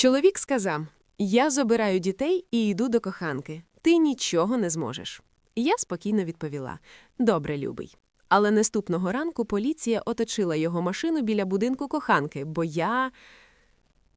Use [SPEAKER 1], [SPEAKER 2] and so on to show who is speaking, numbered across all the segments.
[SPEAKER 1] Чоловік сказав: Я забираю дітей і йду до коханки. Ти нічого не зможеш. Я спокійно відповіла: Добре, любий. Але наступного ранку поліція оточила його машину біля будинку коханки, бо я.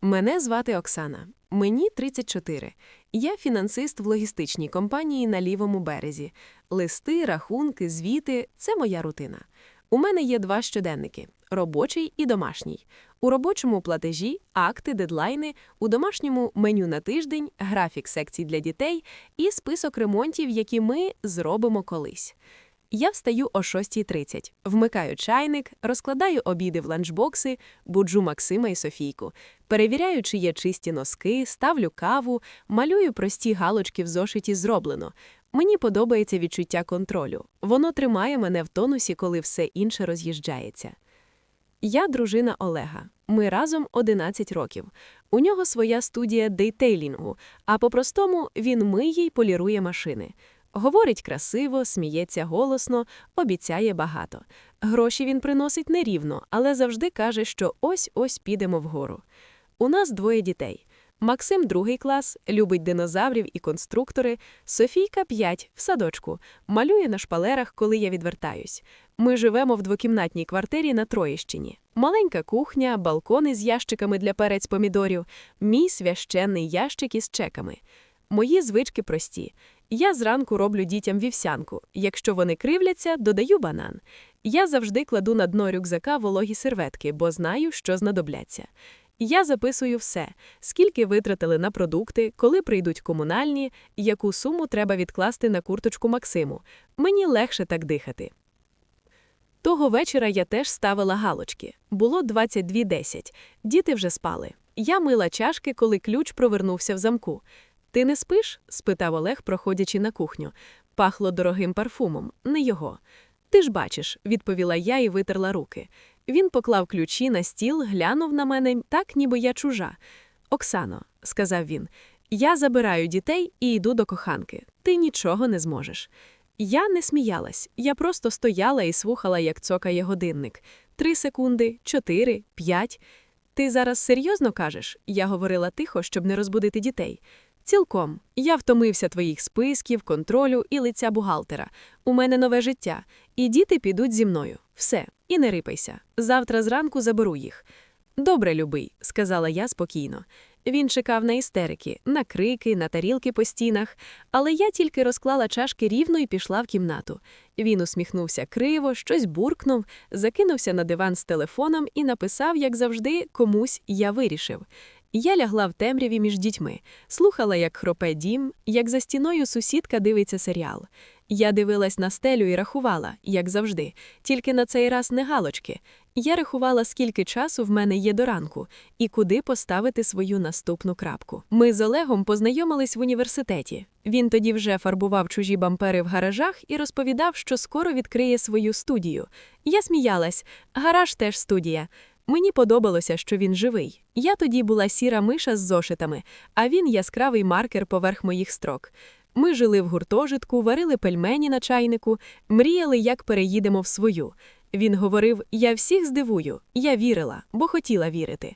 [SPEAKER 1] Мене звати Оксана. Мені 34. Я фінансист в логістичній компанії на лівому березі. Листи, рахунки, звіти це моя рутина. У мене є два щоденники робочий і домашній. У робочому платежі, акти, дедлайни, у домашньому меню на тиждень, графік секцій для дітей і список ремонтів, які ми зробимо колись. Я встаю о 6.30, вмикаю чайник, розкладаю обіди в ланчбокси, буджу Максима і Софійку, перевіряю, чи є чисті носки, ставлю каву, малюю прості галочки в зошиті зроблено. Мені подобається відчуття контролю. Воно тримає мене в тонусі, коли все інше роз'їжджається. Я дружина Олега. Ми разом 11 років. У нього своя студія дейтейлінгу, а по-простому він миє й полірує машини. Говорить красиво, сміється голосно, обіцяє багато. Гроші він приносить нерівно, але завжди каже, що ось-ось підемо вгору. У нас двоє дітей. Максим другий клас, любить динозаврів і конструктори, Софійка п'ять в садочку, малює на шпалерах, коли я відвертаюсь. Ми живемо в двокімнатній квартирі на Троєщині. Маленька кухня, балкони з ящиками для перець помідорів, мій священний ящик із чеками. Мої звички прості. Я зранку роблю дітям вівсянку. Якщо вони кривляться, додаю банан. Я завжди кладу на дно рюкзака вологі серветки, бо знаю, що знадобляться. Я записую все, скільки витратили на продукти, коли прийдуть комунальні, яку суму треба відкласти на курточку Максиму. Мені легше так дихати. Того вечора я теж ставила галочки. Було 22.10. Діти вже спали. Я мила чашки, коли ключ провернувся в замку. Ти не спиш? спитав Олег, проходячи на кухню. Пахло дорогим парфумом, не його. Ти ж бачиш, відповіла я і витерла руки. Він поклав ключі на стіл, глянув на мене так, ніби я чужа. Оксано, сказав він, я забираю дітей і йду до коханки. Ти нічого не зможеш. Я не сміялась, я просто стояла і слухала, як цокає годинник. Три секунди, чотири, п'ять. Ти зараз серйозно кажеш? Я говорила тихо, щоб не розбудити дітей. Цілком. Я втомився твоїх списків, контролю і лиця бухгалтера. У мене нове життя, і діти підуть зі мною. Все, і не рипайся. Завтра зранку заберу їх. Добре, любий, сказала я спокійно. Він чекав на істерики, на крики, на тарілки по стінах, але я тільки розклала чашки рівно і пішла в кімнату. Він усміхнувся криво, щось буркнув, закинувся на диван з телефоном і написав, як завжди, комусь я вирішив. Я лягла в темряві між дітьми, слухала, як хропе дім, як за стіною сусідка дивиться серіал. Я дивилась на стелю і рахувала, як завжди, тільки на цей раз не галочки. Я рахувала, скільки часу в мене є до ранку і куди поставити свою наступну крапку. Ми з Олегом познайомились в університеті. Він тоді вже фарбував чужі бампери в гаражах і розповідав, що скоро відкриє свою студію. Я сміялась, гараж теж студія. Мені подобалося, що він живий. Я тоді була сіра миша з зошитами, а він яскравий маркер поверх моїх строк. Ми жили в гуртожитку, варили пельмені на чайнику, мріяли, як переїдемо в свою. Він говорив: Я всіх здивую, я вірила, бо хотіла вірити.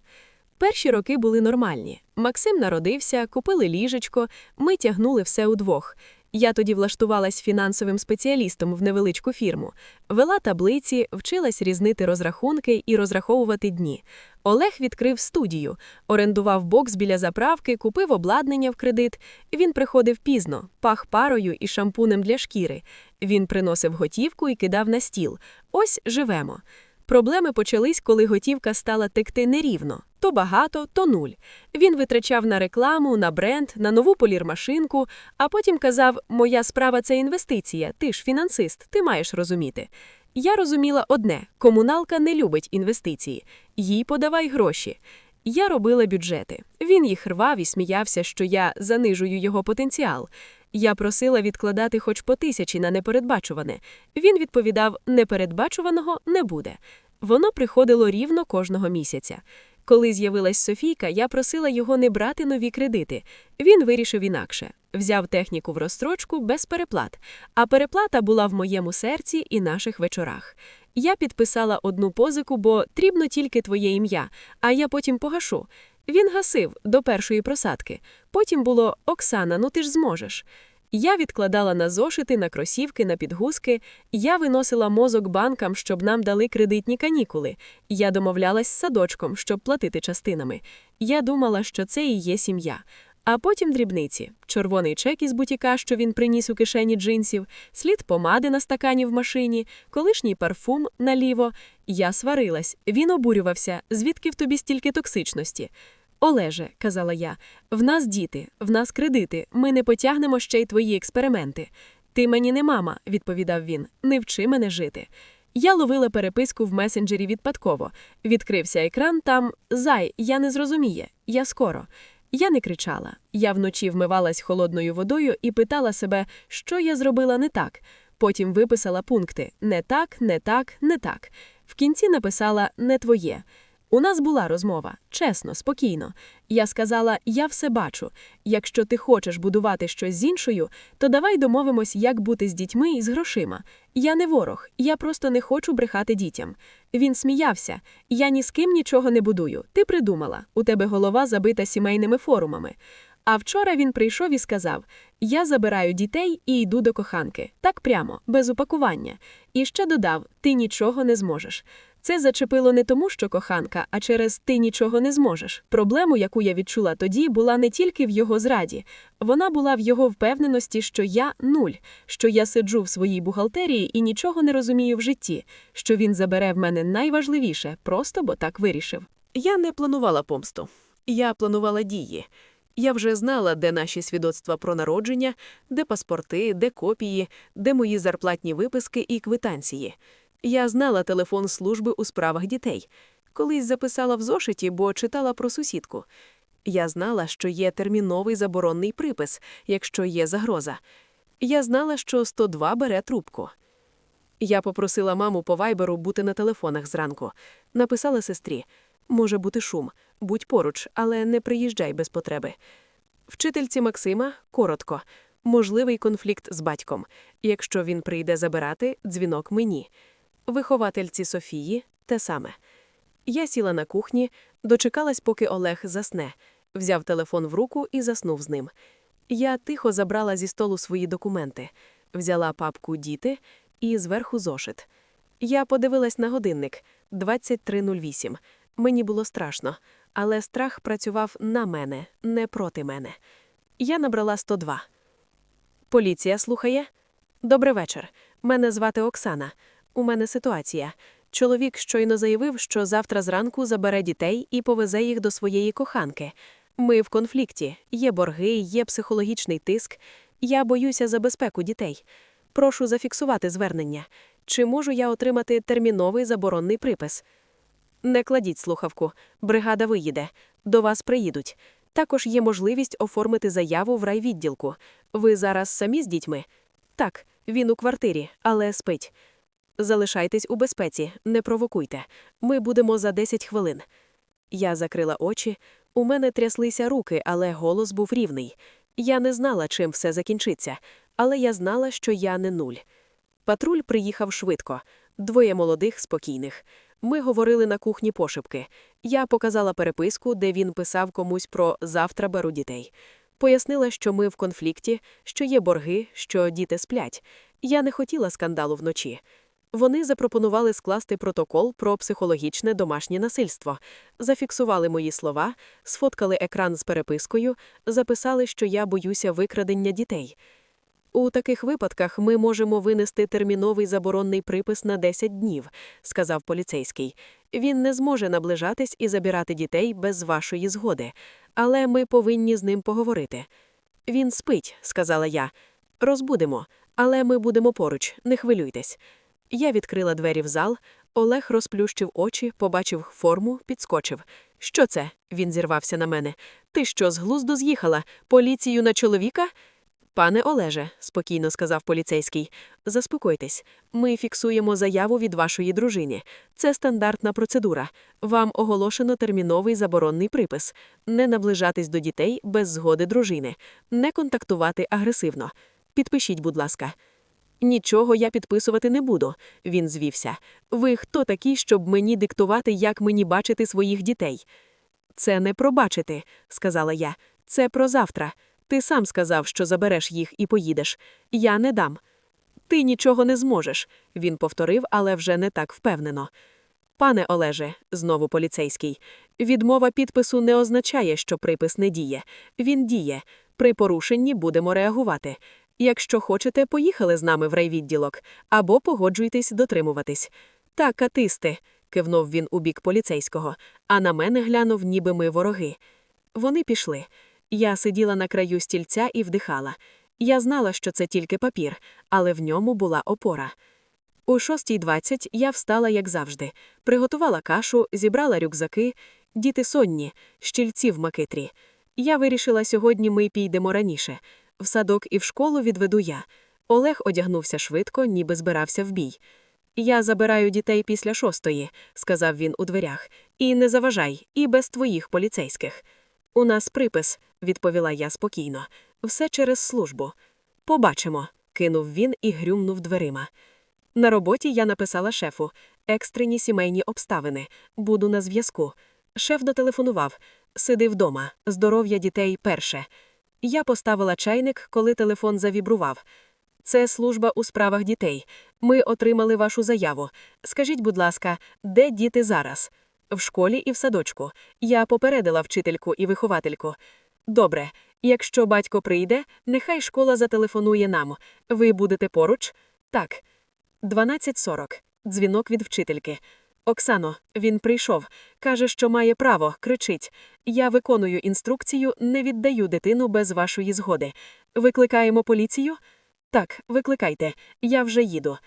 [SPEAKER 1] Перші роки були нормальні. Максим народився, купили ліжечко, ми тягнули все удвох. Я тоді влаштувалась фінансовим спеціалістом в невеличку фірму, вела таблиці, вчилась різнити розрахунки і розраховувати дні. Олег відкрив студію, орендував бокс біля заправки, купив обладнання в кредит. Він приходив пізно, пах парою і шампунем для шкіри. Він приносив готівку і кидав на стіл. Ось живемо. Проблеми почались, коли готівка стала текти нерівно то багато, то нуль. Він витрачав на рекламу, на бренд, на нову полірмашинку, а потім казав: Моя справа це інвестиція, ти ж фінансист, ти маєш розуміти. Я розуміла одне: комуналка не любить інвестиції, їй подавай гроші. Я робила бюджети. Він їх рвав і сміявся, що я занижую його потенціал. Я просила відкладати хоч по тисячі на непередбачуване. Він відповідав: непередбачуваного не буде. Воно приходило рівно кожного місяця. Коли з'явилась Софійка, я просила його не брати нові кредити. Він вирішив інакше взяв техніку в розстрочку без переплат, а переплата була в моєму серці і наших вечорах. Я підписала одну позику, бо трібно тільки твоє ім'я, а я потім погашу. Він гасив до першої просадки. Потім було Оксана, ну ти ж зможеш. Я відкладала на зошити, на кросівки, на підгузки. Я виносила мозок банкам, щоб нам дали кредитні канікули. Я домовлялась з садочком, щоб платити частинами. Я думала, що це і є сім'я. А потім дрібниці: червоний чек із бутіка, що він приніс у кишені джинсів, слід помади на стакані в машині, колишній парфум наліво. Я сварилась, він обурювався, звідки в тобі стільки токсичності. Олеже, казала я, в нас діти, в нас кредити, ми не потягнемо ще й твої експерименти. Ти мені не мама, відповідав він, не вчи мене жити. Я ловила переписку в месенджері відпадково. Відкрився екран там Зай, я не зрозуміє, я скоро. Я не кричала. Я вночі вмивалась холодною водою і питала себе, що я зробила не так. Потім виписала пункти не так, не так, не так. В кінці написала не твоє. У нас була розмова, чесно, спокійно. Я сказала: я все бачу. Якщо ти хочеш будувати щось з іншою, то давай домовимось, як бути з дітьми і з грошима. Я не ворог, я просто не хочу брехати дітям. Він сміявся. Я ні з ким нічого не будую. Ти придумала, у тебе голова забита сімейними форумами. А вчора він прийшов і сказав: Я забираю дітей і йду до коханки. Так прямо, без упакування. І ще додав: Ти нічого не зможеш. Це зачепило не тому, що коханка, а через ти нічого не зможеш. Проблему, яку я відчула тоді, була не тільки в його зраді, вона була в його впевненості, що я нуль, що я сиджу в своїй бухгалтерії і нічого не розумію в житті, що він забере в мене найважливіше, просто бо так вирішив.
[SPEAKER 2] Я не планувала помсту. Я планувала дії. Я вже знала, де наші свідоцтва про народження, де паспорти, де копії, де мої зарплатні виписки і квитанції. Я знала телефон служби у справах дітей. Колись записала в зошиті, бо читала про сусідку. Я знала, що є терміновий заборонний припис, якщо є загроза. Я знала, що 102 бере трубку. Я попросила маму по вайберу бути на телефонах зранку. Написала сестрі: може бути шум, будь поруч, але не приїжджай без потреби. Вчительці Максима коротко, можливий конфлікт з батьком. Якщо він прийде забирати, дзвінок мені. Виховательці Софії те саме. Я сіла на кухні, дочекалась, поки Олег засне, взяв телефон в руку і заснув з ним. Я тихо забрала зі столу свої документи, взяла папку діти і зверху зошит. Я подивилась на годинник 23.08. Мені було страшно, але страх працював на мене, не проти мене. Я набрала 102. Поліція слухає. Добрий вечір. Мене звати Оксана. У мене ситуація. Чоловік щойно заявив, що завтра зранку забере дітей і повезе їх до своєї коханки. Ми в конфлікті, є борги, є психологічний тиск. Я боюся за безпеку дітей. Прошу зафіксувати звернення. Чи можу я отримати терміновий заборонний припис? Не кладіть слухавку. Бригада виїде. До вас приїдуть. Також є можливість оформити заяву в райвідділку. Ви зараз самі з дітьми? Так, він у квартирі, але спить. Залишайтесь у безпеці, не провокуйте. Ми будемо за 10 хвилин. Я закрила очі, у мене тряслися руки, але голос був рівний. Я не знала, чим все закінчиться, але я знала, що я не нуль. Патруль приїхав швидко, двоє молодих, спокійних. Ми говорили на кухні пошепки. Я показала переписку, де він писав комусь про завтра беру дітей. Пояснила, що ми в конфлікті, що є борги, що діти сплять. Я не хотіла скандалу вночі. Вони запропонували скласти протокол про психологічне домашнє насильство, зафіксували мої слова, сфоткали екран з перепискою, записали, що я боюся викрадення дітей. У таких випадках ми можемо винести терміновий заборонний припис на 10 днів, сказав поліцейський. Він не зможе наближатись і забирати дітей без вашої згоди, але ми повинні з ним поговорити. Він спить, сказала я. Розбудемо, але ми будемо поруч, не хвилюйтесь. Я відкрила двері в зал. Олег розплющив очі, побачив форму, підскочив. Що це? Він зірвався на мене. Ти що, з глузду з'їхала? Поліцію на чоловіка? Пане Олеже, спокійно сказав поліцейський, заспокойтесь. Ми фіксуємо заяву від вашої дружини. Це стандартна процедура. Вам оголошено терміновий заборонний припис не наближатись до дітей без згоди дружини, не контактувати агресивно. Підпишіть, будь ласка. Нічого я підписувати не буду, він звівся. Ви хто такі, щоб мені диктувати, як мені бачити своїх дітей? Це не пробачити, сказала я. Це про завтра. Ти сам сказав, що забереш їх і поїдеш. Я не дам. Ти нічого не зможеш, він повторив, але вже не так впевнено. Пане Олеже, знову поліцейський, відмова підпису не означає, що припис не діє. Він діє. При порушенні будемо реагувати. Якщо хочете, поїхали з нами в райвідділок або погоджуйтесь дотримуватись. Та катисти, кивнув він у бік поліцейського, а на мене глянув, ніби ми вороги. Вони пішли. Я сиділа на краю стільця і вдихала. Я знала, що це тільки папір, але в ньому була опора. У 6.20 я встала, як завжди, приготувала кашу, зібрала рюкзаки, діти сонні, щільці в макитрі. Я вирішила, сьогодні ми підемо раніше. В садок і в школу відведу я. Олег одягнувся швидко, ніби збирався в бій. Я забираю дітей після шостої, сказав він у дверях, і не заважай, і без твоїх поліцейських. У нас припис, відповіла я спокійно. Все через службу. Побачимо, кинув він і грюмнув дверима. На роботі я написала шефу екстрені сімейні обставини. Буду на зв'язку. Шеф дотелефонував сиди вдома, здоров'я дітей перше. Я поставила чайник, коли телефон завібрував. Це служба у справах дітей. Ми отримали вашу заяву. Скажіть, будь ласка, де діти зараз? В школі і в садочку. Я попередила вчительку і виховательку. Добре, якщо батько прийде, нехай школа зателефонує нам. Ви будете поруч? Так. 12.40. Дзвінок від вчительки. Оксано, він прийшов. Каже, що має право, кричить. Я виконую інструкцію, не віддаю дитину без вашої згоди. Викликаємо поліцію? Так, викликайте, я вже їду.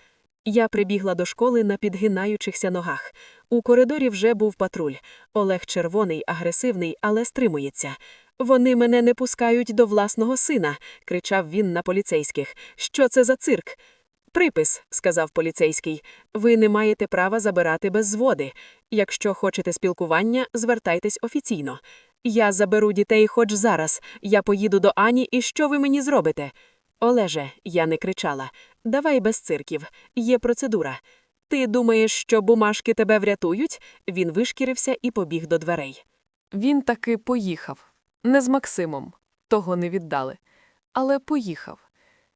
[SPEAKER 2] Я прибігла до школи на підгинаючихся ногах. У коридорі вже був патруль. Олег червоний, агресивний, але стримується. Вони мене не пускають до власного сина, кричав він на поліцейських. Що це за цирк? Припис, сказав поліцейський, ви не маєте права забирати без згоди. Якщо хочете спілкування, звертайтесь офіційно. Я заберу дітей хоч зараз. Я поїду до Ані, і що ви мені зробите? Олеже, я не кричала. Давай без цирків. Є процедура. Ти думаєш, що бумажки тебе врятують? Він вишкірився і побіг до дверей.
[SPEAKER 1] Він таки поїхав. Не з Максимом. Того не віддали. Але поїхав.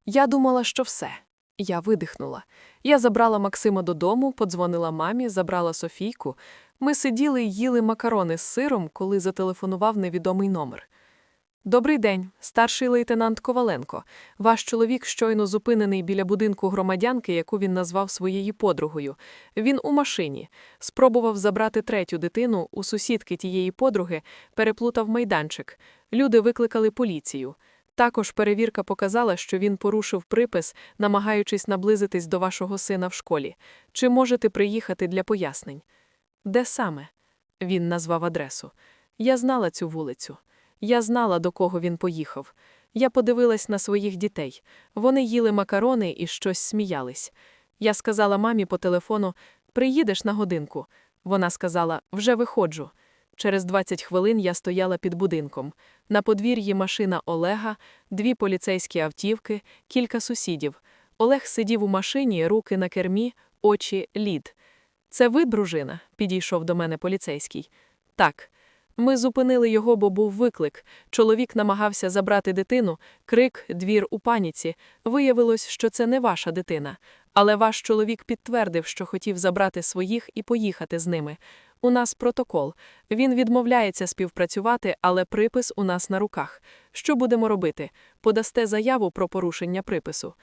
[SPEAKER 1] Я думала, що все. Я видихнула. Я забрала Максима додому, подзвонила мамі, забрала Софійку. Ми сиділи й їли макарони з сиром, коли зателефонував невідомий номер. Добрий день, старший лейтенант Коваленко. Ваш чоловік щойно зупинений біля будинку громадянки, яку він назвав своєю подругою. Він у машині. Спробував забрати третю дитину у сусідки тієї подруги, переплутав майданчик. Люди викликали поліцію. Також перевірка показала, що він порушив припис, намагаючись наблизитись до вашого сина в школі. Чи можете приїхати для пояснень? Де саме? Він назвав адресу. Я знала цю вулицю. Я знала, до кого він поїхав. Я подивилась на своїх дітей. Вони їли макарони і щось сміялись. Я сказала мамі по телефону: приїдеш на годинку. Вона сказала: вже виходжу. Через 20 хвилин я стояла під будинком. На подвір'ї машина Олега, дві поліцейські автівки, кілька сусідів. Олег сидів у машині, руки на кермі, очі лід. Це ви, дружина? підійшов до мене поліцейський. Так. Ми зупинили його, бо був виклик. Чоловік намагався забрати дитину, крик, двір у паніці. Виявилось, що це не ваша дитина. Але ваш чоловік підтвердив, що хотів забрати своїх і поїхати з ними. У нас протокол. Він відмовляється співпрацювати, але припис у нас на руках. Що будемо робити? Подасте заяву про порушення припису.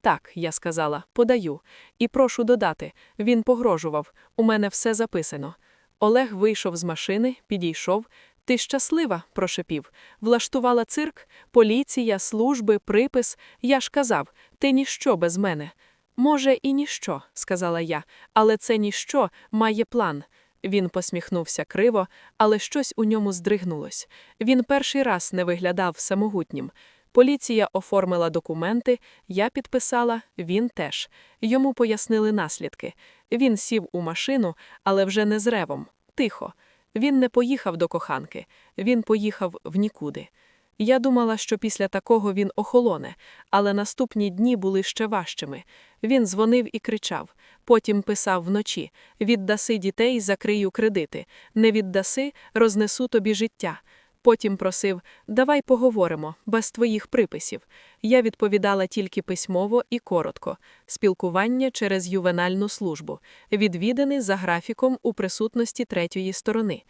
[SPEAKER 1] Так, я сказала, подаю. І прошу додати. Він погрожував. У мене все записано. Олег вийшов з машини, підійшов. Ти щаслива, прошепів. Влаштувала цирк, поліція, служби, припис. Я ж казав, ти ніщо без мене. Може, і ніщо, сказала я, але це ніщо має план. Він посміхнувся криво, але щось у ньому здригнулось. Він перший раз не виглядав самогутнім. Поліція оформила документи, я підписала, він теж. Йому пояснили наслідки. Він сів у машину, але вже не з ревом, тихо. Він не поїхав до коханки, він поїхав в нікуди. Я думала, що після такого він охолоне, але наступні дні були ще важчими. Він дзвонив і кричав:
[SPEAKER 2] Потім писав вночі: віддаси дітей, закрию кредити, не віддаси, рознесу тобі життя. Потім просив давай поговоримо, без твоїх приписів. Я відповідала тільки письмово і коротко, спілкування через ювенальну службу, відвідини за графіком у присутності третьої сторони.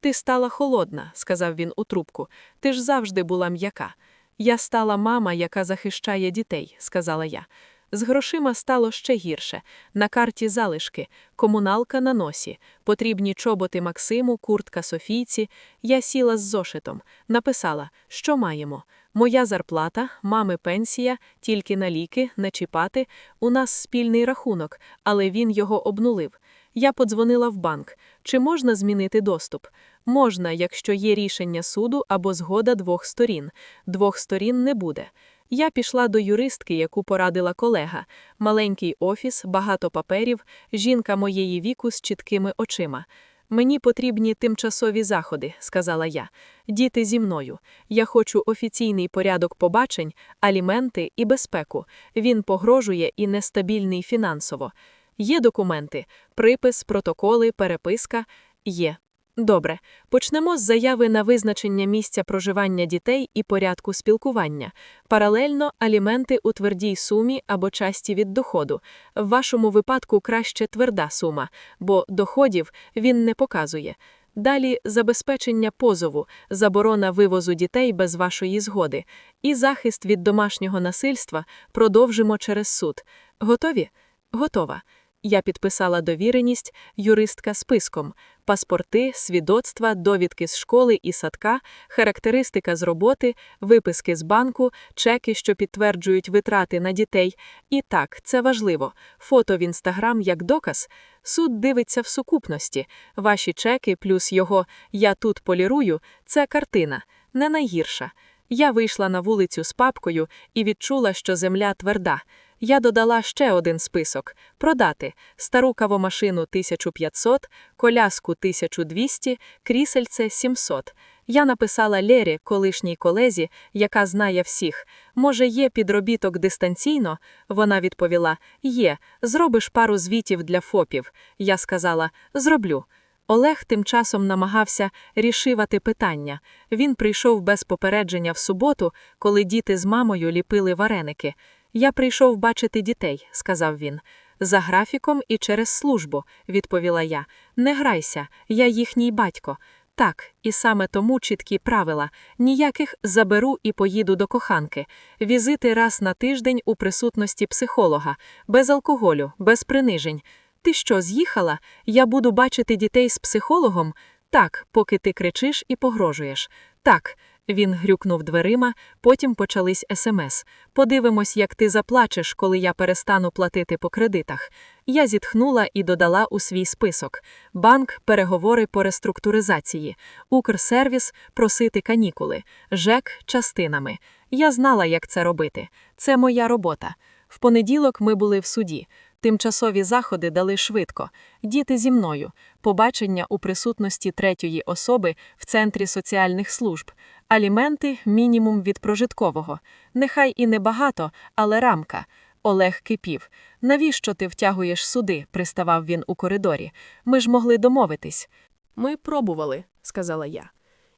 [SPEAKER 2] Ти стала холодна, сказав він у трубку. Ти ж завжди була м'яка. Я стала мама, яка захищає дітей, сказала я. З грошима стало ще гірше. На карті залишки, комуналка на носі, потрібні чоботи Максиму, куртка Софійці. Я сіла з зошитом, написала, що маємо. Моя зарплата, мами пенсія, тільки на ліки, не чіпати. У нас спільний рахунок, але він його обнулив. Я подзвонила в банк. Чи можна змінити доступ? Можна, якщо є рішення суду або згода двох сторін. Двох сторін не буде. Я пішла до юристки, яку порадила колега. Маленький офіс, багато паперів, жінка моєї віку з чіткими очима. Мені потрібні тимчасові заходи, сказала я. Діти зі мною. Я хочу офіційний порядок побачень, аліменти і безпеку. Він погрожує і нестабільний фінансово. Є документи, припис, протоколи, переписка. Є. Добре, почнемо з заяви на визначення місця проживання дітей і порядку спілкування. Паралельно аліменти у твердій сумі або часті від доходу. В вашому випадку краще тверда сума, бо доходів він не показує. Далі забезпечення позову, заборона вивозу дітей без вашої згоди і захист від домашнього насильства продовжимо через суд. Готові? Готова. Я підписала довіреність, юристка списком, паспорти, свідоцтва, довідки з школи і садка, характеристика з роботи, виписки з банку, чеки, що підтверджують витрати на дітей. І так, це важливо. Фото в інстаграм як доказ. Суд дивиться в сукупності. Ваші чеки плюс його Я тут полірую це картина, не найгірша. Я вийшла на вулицю з папкою і відчула, що земля тверда. Я додала ще один список: продати стару кавомашину 1500, коляску 1200, крісельце 700. Я написала Лері, колишній колезі, яка знає всіх. Може, є підробіток дистанційно? Вона відповіла: Є, зробиш пару звітів для ФОПів. Я сказала: Зроблю. Олег тим часом намагався рішивати питання. Він прийшов без попередження в суботу, коли діти з мамою ліпили вареники. Я прийшов бачити дітей, сказав він. За графіком і через службу, відповіла я. Не грайся, я їхній батько. Так, і саме тому чіткі правила ніяких заберу і поїду до коханки, візити раз на тиждень у присутності психолога, без алкоголю, без принижень. Ти що, з'їхала? Я буду бачити дітей з психологом? Так, поки ти кричиш і погрожуєш. Так. Він грюкнув дверима, потім почались смс. Подивимось, як ти заплачеш, коли я перестану платити по кредитах. Я зітхнула і додала у свій список: банк, переговори по реструктуризації, Укрсервіс, просити канікули, ЖЕК частинами. Я знала, як це робити. Це моя робота. В понеділок ми були в суді. Тимчасові заходи дали швидко. Діти зі мною, побачення у присутності третьої особи в центрі соціальних служб, аліменти мінімум від прожиткового. Нехай і небагато, але рамка. Олег кипів. Навіщо ти втягуєш суди? приставав він у коридорі. Ми ж могли домовитись.
[SPEAKER 1] Ми пробували, сказала я.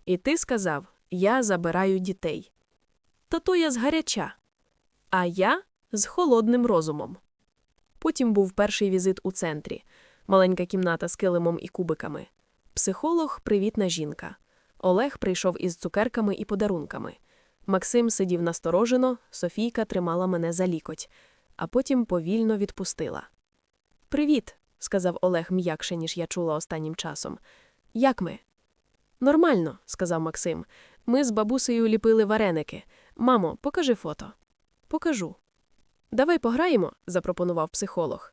[SPEAKER 1] І ти сказав: я забираю дітей. Та то я згаряча, а я з холодним розумом. Потім був перший візит у центрі, маленька кімната з килимом і кубиками. Психолог привітна жінка. Олег прийшов із цукерками і подарунками. Максим сидів насторожено, Софійка тримала мене за лікоть, а потім повільно відпустила. Привіт, сказав Олег м'якше, ніж я чула останнім часом. Як ми? Нормально, сказав Максим. Ми з бабусею ліпили вареники. Мамо, покажи фото. Покажу. Давай пограємо, запропонував психолог.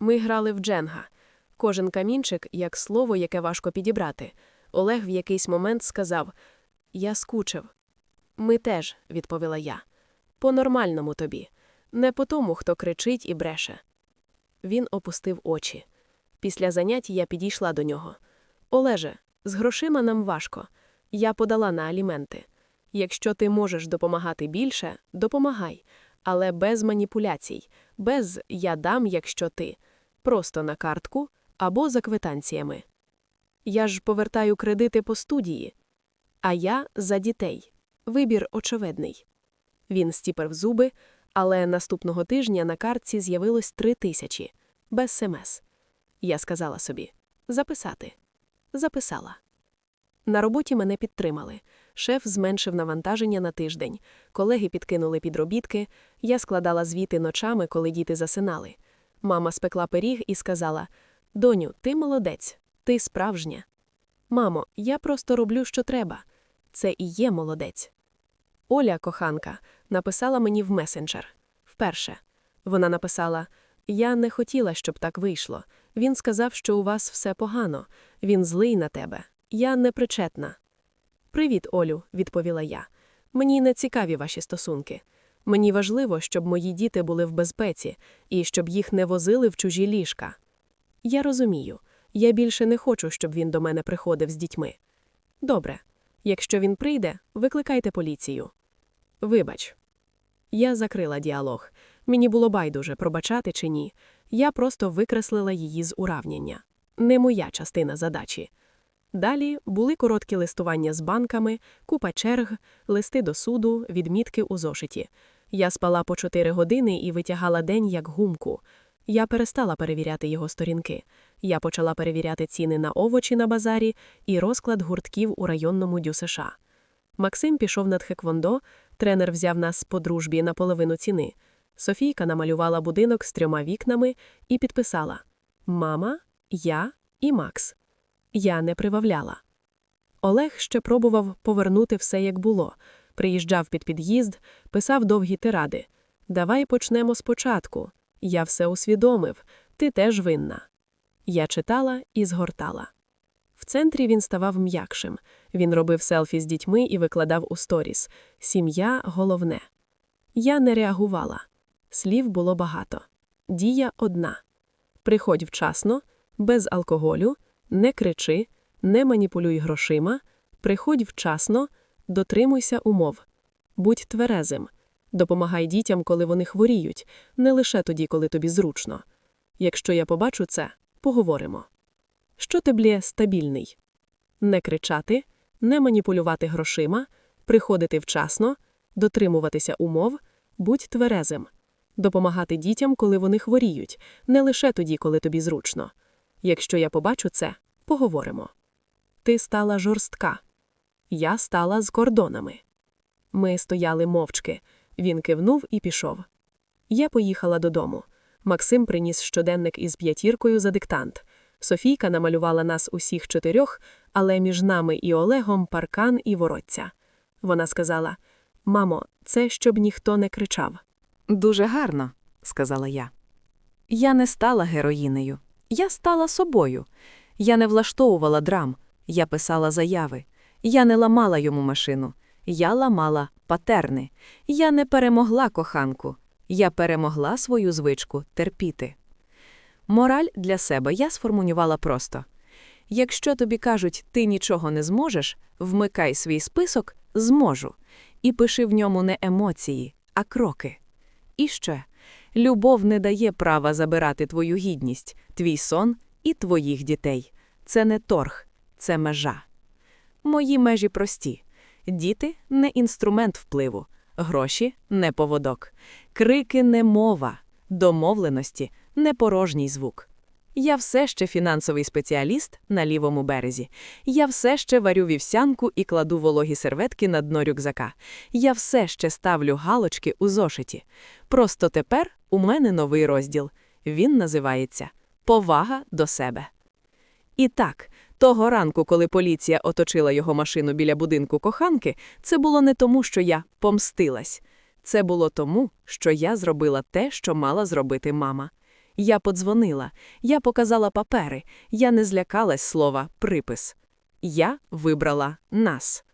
[SPEAKER 1] Ми грали в дженга. Кожен камінчик як слово, яке важко підібрати. Олег в якийсь момент сказав: Я скучив. Ми теж, відповіла я. По нормальному тобі, не по тому, хто кричить і бреше. Він опустив очі. Після занять я підійшла до нього. Олеже, з грошима нам важко. Я подала на аліменти. Якщо ти можеш допомагати більше, допомагай, але без маніпуляцій, без я дам, якщо ти.
[SPEAKER 2] просто на картку або за квитанціями. Я ж повертаю кредити по студії, а я за дітей. Вибір очевидний. Він стіпав зуби, але наступного тижня на картці з'явилось три тисячі, без СМС. Я сказала собі записати. Записала. На роботі мене підтримали. Шеф зменшив навантаження на тиждень. Колеги підкинули підробітки. Я складала звіти ночами, коли діти засинали. Мама спекла пиріг і сказала: Доню, ти молодець, ти справжня. Мамо, я просто роблю, що треба. Це і є молодець. Оля, коханка, написала мені в месенджер. Вперше. Вона написала: Я не хотіла, щоб так вийшло. Він сказав, що у вас все погано. Він злий на тебе. Я непричетна. Привіт, Олю, відповіла я. Мені не цікаві ваші стосунки. Мені важливо, щоб мої діти були в безпеці і щоб їх не возили в чужі ліжка. Я розумію, я більше не хочу, щоб він до мене приходив з дітьми. Добре, якщо він прийде, викликайте поліцію. Вибач. Я закрила діалог. Мені було байдуже, пробачати чи ні. Я просто викреслила її з уравняння. Не моя частина задачі. Далі були короткі листування з банками, купа черг, листи до суду, відмітки у зошиті. Я спала по чотири години і витягала день як гумку. Я перестала перевіряти його сторінки. Я почала перевіряти ціни на овочі на базарі і розклад гуртків у районному дю США. Максим пішов на тхеквондо, тренер взяв нас по дружбі на половину ціни. Софійка намалювала будинок з трьома вікнами і підписала Мама, я і Макс. Я не привавляла. Олег ще пробував повернути все, як було. Приїжджав під під'їзд, писав довгі тиради. Давай почнемо спочатку. Я все усвідомив, ти теж винна. Я читала і згортала. В центрі він ставав м'якшим. Він робив селфі з дітьми і викладав у сторіс. Сім'я головне. Я не реагувала. Слів було багато. Дія одна. Приходь вчасно, без алкоголю, не кричи, не маніпулюй грошима, приходь вчасно, дотримуйся умов. Будь тверезим. Допомагай дітям, коли вони хворіють, не лише тоді, коли тобі зручно. Якщо я побачу це, поговоримо. Що блє, стабільний? Не кричати, не маніпулювати грошима, приходити вчасно, дотримуватися умов, будь тверезим, допомагати дітям, коли вони хворіють, не лише тоді, коли тобі зручно. Якщо я побачу це, поговоримо. Ти стала жорстка. Я стала з кордонами. Ми стояли мовчки. Він кивнув і пішов. Я поїхала додому. Максим приніс щоденник із п'ятіркою за диктант. Софійка намалювала нас усіх чотирьох, але між нами і Олегом паркан і воротця. Вона сказала: Мамо, це щоб ніхто не кричав.
[SPEAKER 1] Дуже гарно, сказала я. Я не стала героїнею. Я стала собою. Я не влаштовувала драм, я писала заяви. Я не ламала йому машину. Я ламала патерни. Я не перемогла коханку. Я перемогла свою звичку терпіти. Мораль для себе я сформулювала просто: якщо тобі кажуть, ти нічого не зможеш, вмикай свій список зможу і пиши в ньому не емоції, а кроки. І ще любов не дає права забирати твою гідність, твій сон і твоїх дітей. Це не торг, це межа. Мої межі прості. Діти не інструмент впливу, гроші не поводок, крики не мова, домовленості не порожній звук. Я все ще фінансовий спеціаліст на лівому березі. Я все ще варю вівсянку і кладу вологі серветки на дно рюкзака. Я все ще ставлю галочки у зошиті. Просто тепер у мене новий розділ. Він називається Повага до себе. І так, того ранку, коли поліція оточила його машину біля будинку коханки, це було не тому, що я помстилась. Це було тому, що я зробила те, що мала зробити мама. Я подзвонила, я показала папери, я не злякалась слова припис. Я вибрала нас.